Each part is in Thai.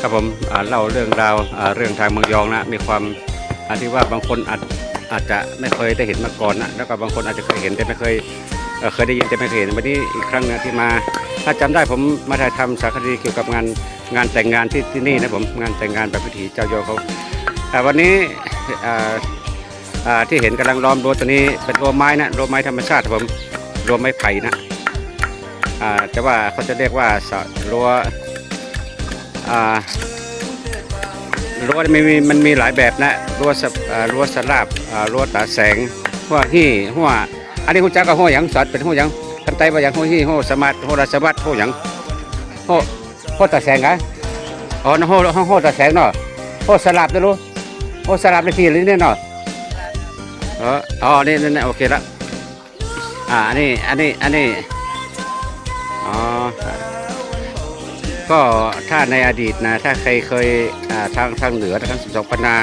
ครับผมเล่าเรื่องราวเรื่องทางเมืองยองนะมีความอาที่ว่าบางคนอาจอาจจะไม่เคยได้เห็นมาก่อนนะแล้วก็บางคนอาจจะเคยเห็นแต่ไม่เคยเเคยได้ยินแต่ไม่เคยเห็นวันนี้อีกครั้งนะที่มา ถ้าจำได้ผมมาถ่ายทำสารคดีเกี่ยวกับงานงานแต่งงานที่ที่นี่นะผมงานแต่งงานแบบพิธีเจ้าโยเขาอ่วันนี้ที่เห็นกำลังล้อมรั้วตัวนี้เป็นรั้วไม้นะรั้วไม้ธรรมชาติครับผมรั้วไม้ไผ่นะอาแต่ว่าเขาจะเรียกว่าสะรั้ว รั้วมันมีมันมีหลายแบบนะรั้วสรั้วสลับรั้วตาแสงหัวที่หัวอันนี้หัวจักกับหัวหยังสัตว์เป็นหัวหยังกันไตว่าหยังหัวที่หัวสมัดหัวราชบัตหัวหยังหัวหัวตาแสงกันอ๋อหัวหัวหัวตาแสงเนาะหัวสลับได้รู้หัวสลับในที่นี้เนาะเอออ๋อนี่นี่นี่โอเคละอ่าอันนี้อันนี้อันนี้ ก็ถ้าในอดีตนะถ้าใครเคยทางทางเหนือทางสิบสองปนา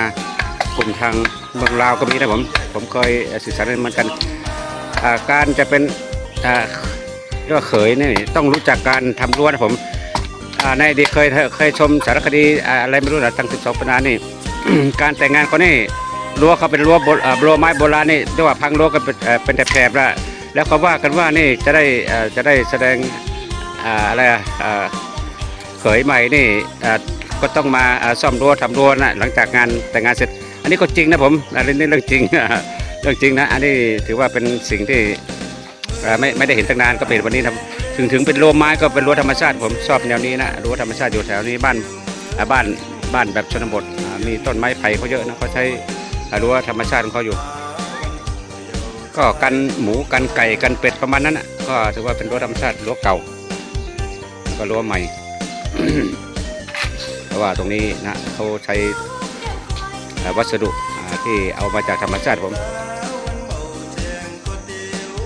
กลุ่มทางเมืองลาวก็มีนะผมผมเคยศึกษาเรื่องเหมือนกันการจะเป็นเรียกว่าเขยนี่ต้องรู้จักการทำรั้วนะผมในอดีตเคยเคยชมสารคดีอะไรไม่รู้นะทางสิบสองปนานี่การแต่งงานเขานี่รั้วเขาเป็นรั้วโบอ่ารั้วไม้โบราณนี่เรียกว่าพังรั้วกันเป็นเป็นแถบๆแล้วแล้วเขาว่ากันว่านี่จะได้จะได้แสดงอะไรอะ ขยใหม่นี่ก็ต้องมาซ่อมรั้วทำรั้วนะหลังจากงานแต่งงานเสร็จ อันนี้ก็จริงนะผมอันนี้เรื่องจริงเรื่องจริงนะอันนี้ถือว่าเป็นสิ่งที่ไม่ไม่ได้เห็นตั้งนานก็เป็นวันนี้นะถึงถึงเป็นรั้วไม้ก็เป็นรั้วธรรมชาติ ผมชอบแนวนี้นะรั้วธรรมชาติอยู่แถวนี้บ้านบ้านบ้านแบบชนบทมีต้นไม้ไผ่เขาเยอะนะเขาใช้รั้วธรรมชาติของเขาอยู่ ก็กันหมูกันไก่กันเป็ดประมาณนั้นนะก็ถือว่าเป็นรั้วธรรมชาติรั้วเก่าแล้วก็รั้วใหม่ เพราะว่าตรงนี้นะเขาใช้วัสดุที่เอามาจากธรรมชาติผม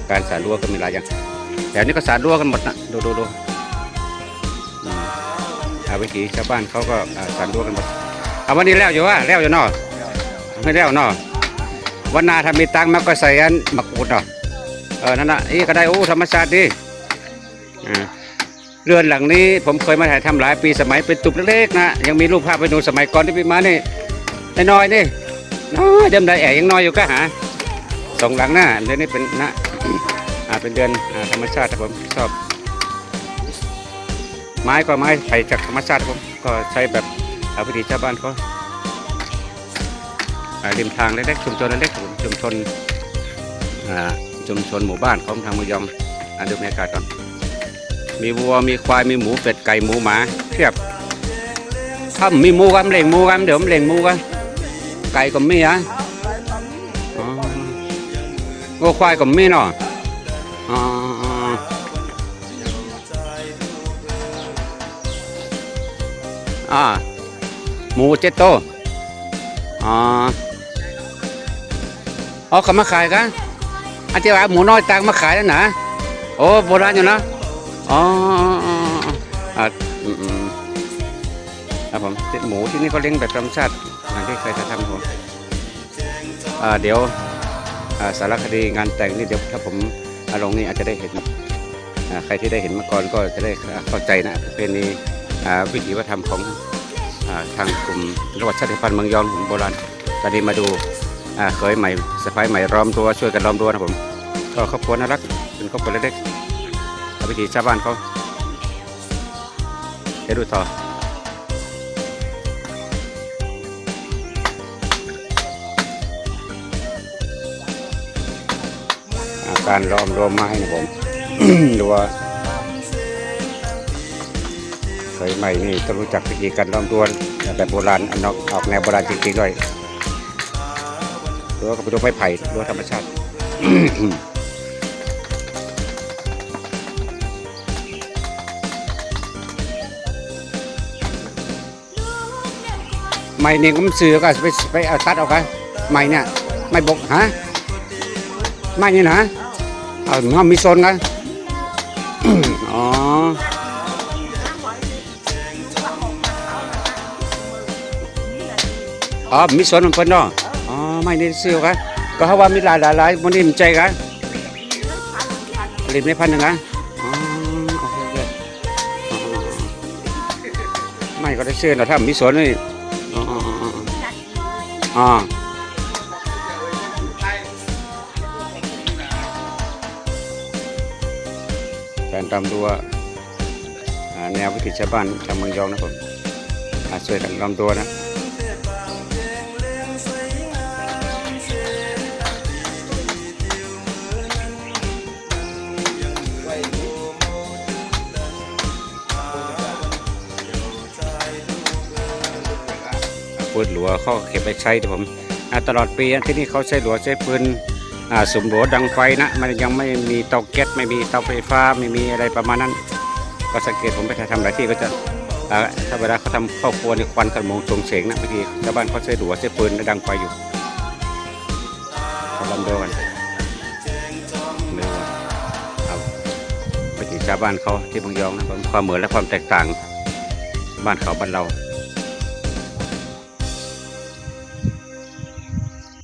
การสารรั้วก็มีหลายอย่างแถวนี้ก็สารรั้วกันหมดนะดูดูดูอาวิถีชาวบ้านเขาก็สารรั้วกันหมดเอาวันนี้แล้วอยู่ว่าแล้วอยู่นอไม่แล้วนอวันนาถ้ามีตังมันก็ใส่อันมะกรูดเนาะเออนั่นน่ะอีก็ได้โอ้ธรรมชาติดีอ่า เรือนหลังนี้ผมเคยมาถ่ายทำหลายปีสมัยเป็นตุบเล็กๆนะยังมีรูปภาพไปดูสมัยก่อนที่พี่มานี่น้อยๆนี่น้อยเดิมได้แอบยังน้อยอยู่ก็หาสองหลังหน้าเดือนนี้เป็นนะอ่าเป็นเดือนอ่าธรรมชาติครับผมชอบ ไม้ก็ไม้ไผ่จากธรรมชาติผมก็ใช้แบบเอาวิถีชาวบ้านเขาริมทางเล็กๆชุมชนเล็กๆชุมชนชุมชนหมู่บ้านของทางมะยอมอ่าดูบรรยากาศก่อน มีวัวมีควายมีหมูเป็ดไก่หมูหมาเทียบถ้ามีหมูกันเล่งหมูกันเดี๋ยวผมเล่งหมูกันไก่ก็มีอะอ๋อวัวควายก็มีเนาะอ๋ออ๋ออ่าหมูเจ็ดโตวอ๋ออ๋อเขามาขายกันอันที่ว่าหมูน้อยตังมาขายแล้วนะโอ้โบราณอยู่นะ อ๋ออ่าอืมครับผมหมูที่นี่เขาเลี้ยงแบบธรรมชาติอย่างที่เคยจะทำผมอ่าเดี๋ยวอ่าสารคดีงานแต่งนี่เดี๋ยวถ้าผมอาลงนี่อาจจะได้เห็นอ่าใครที่ได้เห็นมาก่อนก็จะได้เข้าใจนะเป็นนีอ่าวิถีวัฒนธรรมของอ่าทางกลุ่มจังหวัดชาติพันธุ์เมืองยองของโบราณตอนนี้มาดูอ่าเคยใหม่สะพ้ายใหม่ล้อมตัวช่วยกันล้อมตัวนะผมก็ครอบครัวน่ารักเป็นครอบครัวเล็กๆ วิถีชาวบ้านเขาเดี๋ยวดูต่ออาการล้อมรวมไม้นะผมดูว่าเคยใหม่นี่ต้องรู้จักวิธีการล้อมรวนแบบโบราณอันนอกออกแนวโบราณจริงๆด้วยรั้วก็เป็นรั้วไม้ไผ่รั้วธรรมชาติ ไม่เนี่ยผมซื้อก็ไปไปเอาตัดออกกันไม่เนี่ยไม่บกฮะไม่นี่นะเอาเงามีโซนกันอ๋ออ๋อมีโซนมันเป็นเนาะอ๋อไม่นี่ซื้อกันก็เขาว่ามีหลายหลายหลายมันนี่มันใจกันริมในพันหนึ่งกันอ๋อโอเคโอเคอ๋อไม่ก็ได้เชื่อเราถ้ามีสวนนี่ อ่าการตามตัวแนววิถีชาวบ้านชาวเมืองยองนะผมอาช่วยกันตามตัวนะ ปืนหลัวเขาเก็บไปใช้ที่ผมตลอดปีที่นี่เขาใช้หลัวใช้ปืนสมหลัวดังไฟนะมันยังไม่มีเตาแก๊สไม่มีเตาไฟฟ้าไม่มีอะไรประมาณนั้น ก็สังเกตผมไปทำหลายที่ก็จะถ้าเวลาเขาทำข้าวครัวในควันขโมงชงเฉงนะบางทีชาวบ้านเขาใช้หลัวใช้ปืนและดังไฟอยู่เราลองดูกันดูว่าเอาวิถีชาวบ้านเขาที่บางยองนะความเหมือนและความแตกต่าง บ้านเขาบ้านเรา